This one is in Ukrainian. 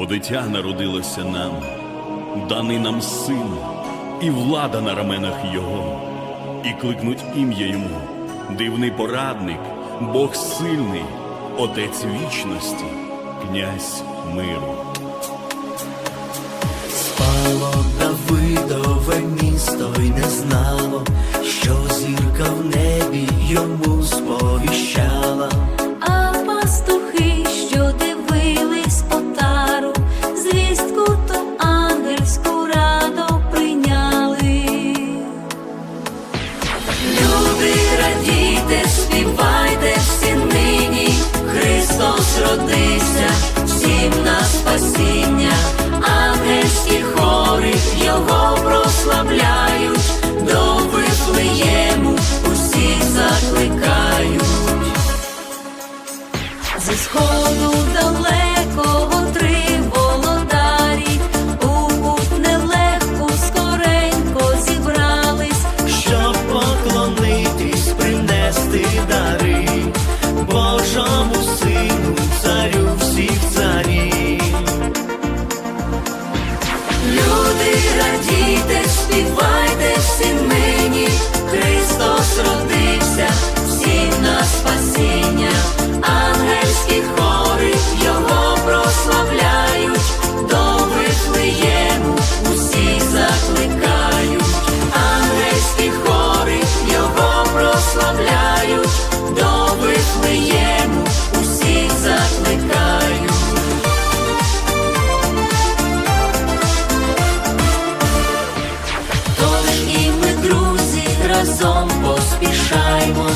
Бо дитя народилося нам, даний нам син, і влада на раменах Його, і кликнуть ім'я йому, дивний порадник, Бог сильний, Отець вічності, князь миру. Спало разом поспішаймо.